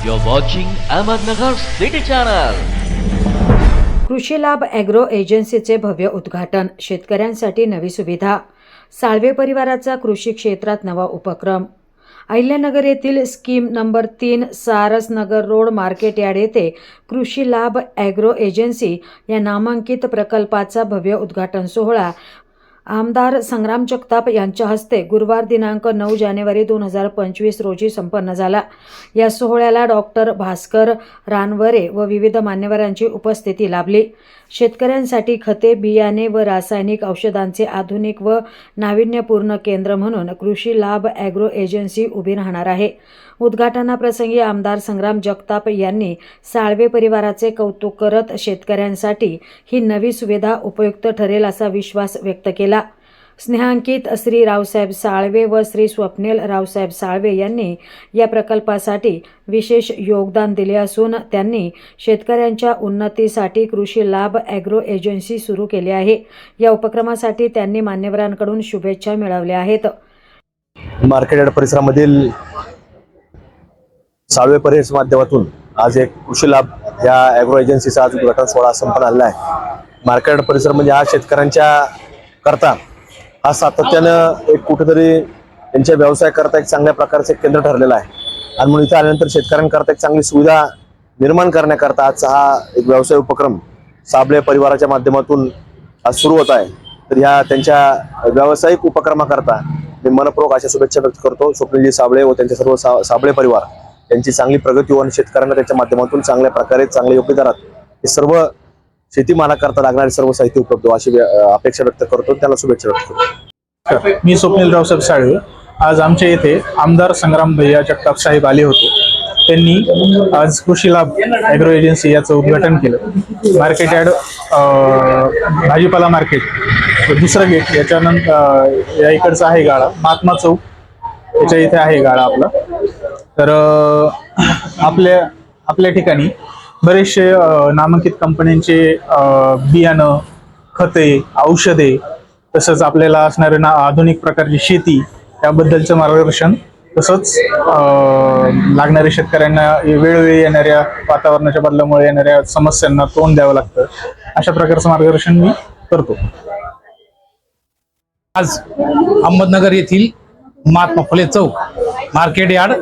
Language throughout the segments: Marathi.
You're watching Ahmednagar City Channel. कृषी लाभ ॲग्रो एजन्सीचे भव्य उद्घाटन शेतकऱ्यांसाठी नवी सुविधा साळवे परिवाराचा कृषी क्षेत्रात नवा उपक्रम अहिल्यानगर येथील स्कीम नंबर तीन सारसनगर रोड मार्केट यार्ड येथे कृषी लाभ ॲग्रो एजन्सी या नामांकित प्रकल्पाचा भव्य उद्घाटन सोहळा आमदार संग्राम जगताप यांच्या हस्ते गुरुवार दिनांक नऊ जानेवारी दोन हजार पंचवीस रोजी संपन्न झाला. या सोहळ्याला डॉक्टर भास्कर रानवरे व विविध मान्यवरांची उपस्थिती लाभली. शेतकऱ्यांसाठी खते बियाणे व रासायनिक औषधांचे आधुनिक व नाविन्यपूर्ण केंद्र म्हणून कृषी लाभ ॲग्रो एजन्सी उभी राहणार आहे. उद्घाटनाप्रसंगी आमदार संग्राम जगताप यांनी साळवे परिवाराचे कौतुक करत शेतकऱ्यांसाठी ही नवी सुविधा उपयुक्त ठरेल असा विश्वास व्यक्त केला. स्नेहांकित श्री रावसाहेब साळवे व श्री स्वप्नील रावसाहेब साळवे यांनी या प्रकल्पासाठी विशेष योगदान दिले असून त्यांनी शेतकऱ्यांच्या उन्नतीसाठी कृषी लाभ ॲग्रो एजन्सी सुरू केली आहे. या उपक्रमासाठी त्यांनी मान्यवरांकडून शुभेच्छा मिळवल्या आहेत. मार्केट परिसरामधील साळवे परिसर माध्यमातून आज एक कृषी लाभ या ॲग्रो एजन्सीचा आज उद्घाटन सोहळा संपन्न आलेला आहे. मार्केट परिसर म्हणजे हा शेतकऱ्यांच्या करता हा सातत्यानं एक कुठेतरी त्यांच्या व्यवसाय करता एक चांगल्या प्रकारचं एक केंद्र ठरलेलं आहे. आणि म्हणून इथे आल्यानंतर शेतकऱ्यांकरता एक चांगली सुविधा निर्माण करण्याकरता आजचा हा एक व्यवसाय उपक्रम साबळे परिवाराच्या माध्यमातून आज सुरू होत आहे. तर ह्या त्यांच्या व्यावसायिक उपक्रमाकरता मी मनपूर्वक अशा शुभेच्छा व्यक्त करतो. स्वप्नीलजी साबळे व त्यांचे सर्व सा साबळे परिवार यांची चांगली प्रगती होऊन शेतकऱ्यांना त्यांच्या माध्यमातून चांगल्या प्रकारे चांगल्या योग्य दरात हे सर्व शेतीमालाकरता लागणारे सर्व साहित्य उपलब्ध हो, अशी अपेक्षा व्यक्त करतो त्याला शुभेच्छा व्यक्त करतो. मी स्वप्नील रावसाहेब साळवे. आज आमच्या येथे आमदार संग्राम भैया जगताप साहेब आले होते. त्यांनी आज कृषी लाभ ॲग्रो एजन्सी याचं उद्घाटन केलं. मार्केट ॲड भाजीपाला मार्केट. दुसरं गेट याच्यानंतर या इकडचा आहे गाळा. महात्मा चौक. याच्या इथे आहे गाळा आपला. तर आपल्या आपल्या ठिकाणी बरेचसे नामांकित कंपन्यांचे बियाणं खते औषधे तसंच आपल्याला असणारे ना आधुनिक प्रकारची शेती याबद्दलचं मार्गदर्शन तसंच लागणाऱ्या शेतकऱ्यांना वेळोवेळी येणाऱ्या वातावरणाच्या बदलामुळे येणाऱ्या समस्यांना तोंड द्यावं लागतं. अशा प्रकारचं मार्गदर्शन मी करतो. आज अहमदनगर येथील महात्मा फुले चौक मार्केट यार्ड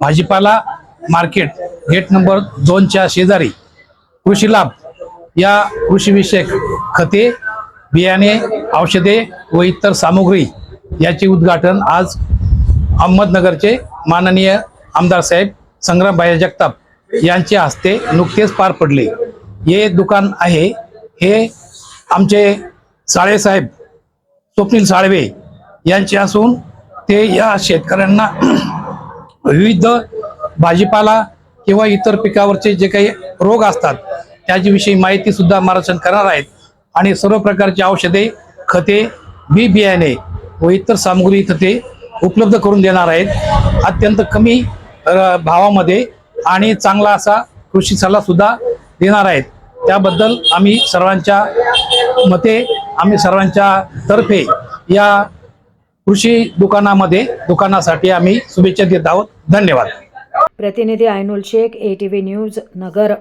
भाजीपाला मार्केट. गेट नंबर दोनच्या शेजारी कृषी लाभ या कृषीविषयक खते बियाणे औषधे व इतर सामुग्री याचे उद्घाटन आज अहमदनगरचे माननीय आमदार साहेब संग्रामबाई जगताप यांच्या हस्ते नुकतेच पार पडले. हे दुकान आहे. हे आमचे साळेसाहेब स्वप्नील साळवे यांचे असून ते या शेतकऱ्यांना विविध भाजीपाला किंवा इतर पिकावरचे जे काही रोग असतात त्याच्याविषयी माहिती सुद्धा मार्गदर्शन करणार आहेत. आणि सर्व प्रकारची औषधे खते बी बियाणे व इतर सामग्री इथं ते उपलब्ध करून देणार आहेत. अत्यंत कमी भावामध्ये आणि चांगला असा कृषी सल्ला सुद्धा देणार आहेत. त्याबद्दल आम्ही सर्वांच्या मते आम्ही सर्वांच्या तर्फे या कृषी दुकानामध्ये दुकानासाठी आम्ही शुभेच्छा देत आहोत. धन्यवाद. प्रतिनिधी Ainul Shaikh A T V news Nagar.